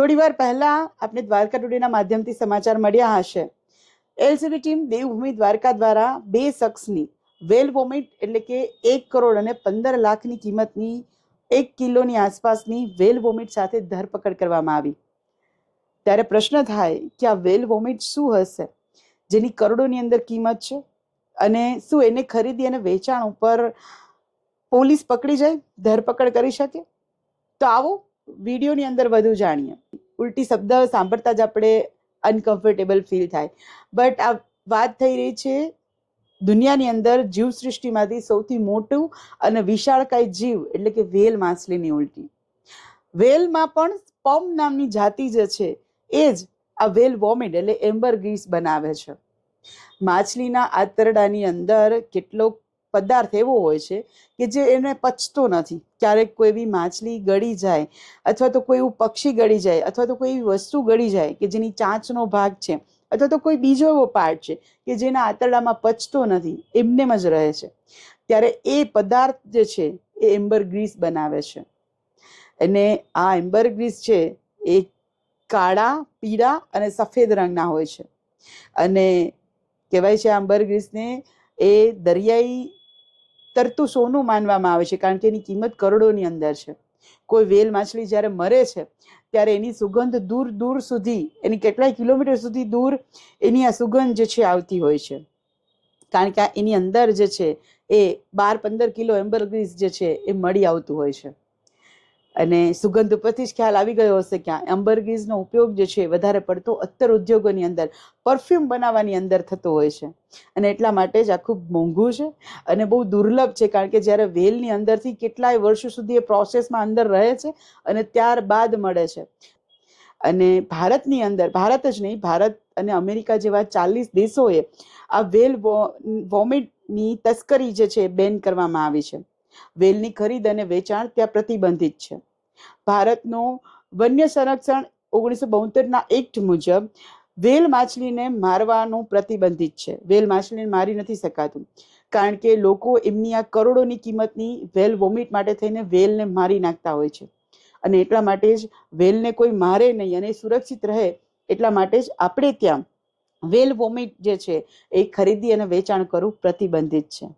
થોડી વાર પહેલા આપણે દ્વારકા ટુડેના માધ્યમથી સમાચાર મળ્યા હશે. એલસીબી ટીમ દેવભૂમિ દ્વારકા દ્વારા બે શખ્સની વેલ વોમિટ એટલે કે એક કરોડ અને પંદર લાખની કિંમતની એક કિલોની આસપાસની વેલ વોમિટ સાથે ધરપકડ કરવામાં આવી. ત્યારે પ્રશ્ન થાય કે આ વેલ વોમિટ શું હશે? જેની કરોડોની અંદર કિંમત છે? અને શું એને ખરીદી અને વેચાણ ઉપર પોલીસ પકડી જાય? ધરપકડ કરી શકે? તો આવો વિડીયોની અંદર વધુ જાણીએ. ઉલટી શબ્દ સાંભળતા જ આપણે અનકમ્ફર્ટેબલ ફીલ થાય. બટ આ વાત થઈ રહી છે, દુનિયાની અંદર જીવ સૃષ્ટિમાંથી સૌથી મોટું અને વિશાળકાય જીવ, એટલે કે વેલ માછલીની ઉલટી. વેલમાં પણ સ્પમ નામની જાતિ જે છે, એ જ આ વેલ વોમિટ, એટલે એમ્બર ગ્રીસ બનાવે છે. માછલીના આંતરડાની અંદર કેટલોક પદાર્થ એવો હોય છે કે જે એને પચતો નથી. ક્યારેક કોઈ એવી માછલી ગળી જાય અથવા તો કોઈ એવું પક્ષી ગળી જાય અથવા તો કોઈ એવી વસ્તુ ગળી જાય કે જેની ચાંચનો ભાગ છે અથવા તો કોઈ બીજો એવો પાર્ટ છે કે જેના આંતરડામાં પચતો નથી. એમનેમ જ રહે છે. ત્યારે એ પદાર્થ જે છે એ એમ્બર ગ્રીસ બનાવે છે. અને આ એમ્બર ગ્રીસ છે એ કાળા, પીળા અને સફેદ રંગના હોય છે. અને કહેવાય છે આ એમ્બર ગ્રીસને એ દરિયાઈ તરતું સોનું માનવામાં આવે છે, કારણ કે એની કિંમત કરોડોની અંદર છે. કોઈ વેલ માછલી જ્યારે મરે છે, ત્યારે એની સુગંધ દૂર દૂર સુધી, એની કેટલાય કિલોમીટર સુધી દૂર એની આ સુગંધ જે છે આવતી હોય છે. કારણ કે આ એની અંદર જે છે, એ બાર પંદર કિલો એમ્બરગ્રીસ જે છે, એ મળી આવતું હોય છે. અને સુગંધ ઉપરથી જ ખ્યાલ આવી ગયો હશે કે આ એમ્બરગ્રીસનો ઉપયોગ જે છે વધારે પડતો અત્તર ઉદ્યોગોની અંદર પરફ્યુમ બનાવવાની અંદર થતો હોય છે. અને એટલા માટે જ આ ખૂબ મોંઘું છે અને બહુ દુર્લભ છે, કારણ કે જ્યારે વેલની અંદરથી કેટલાય વર્ષો સુધી એ પ્રોસેસમાં અંદર રહે છે અને ત્યારબાદ મળે છે. અને ભારતની અંદર, ભારત જ નહીં, ભારત અને અમેરિકા જેવા ચાલીસ દેશોએ આ વેલ વોમિટની તસ્કરી જે છે બેન કરવામાં આવી છે. વેલની ખરીદ અને વેચાણ ત્યાં પ્રતિબંધિત છે. ભારતનો વન્ય સંરક્ષણ ઓગણીસો બોતેરના એક્ટ મુજબ વેલ માછલીને મારવાનું પ્રતિબંધિત છે. વેલ માછલીને મારી નથી શકાતું. કારણ કે લોકો એમની આ કરોડોની કિંમતની વેલ વોમિટ માટે થઈને વેલને મારી નાખતા હોય છે. અને એટલા માટે જ વેલને કોઈ મારે નહીં અને સુરક્ષિત રહે એટલા માટે જ આપણે ત્યાં વેલ વોમિટ જે છે એ ખરીદી અને વેચાણ કરવું પ્રતિબંધિત છે.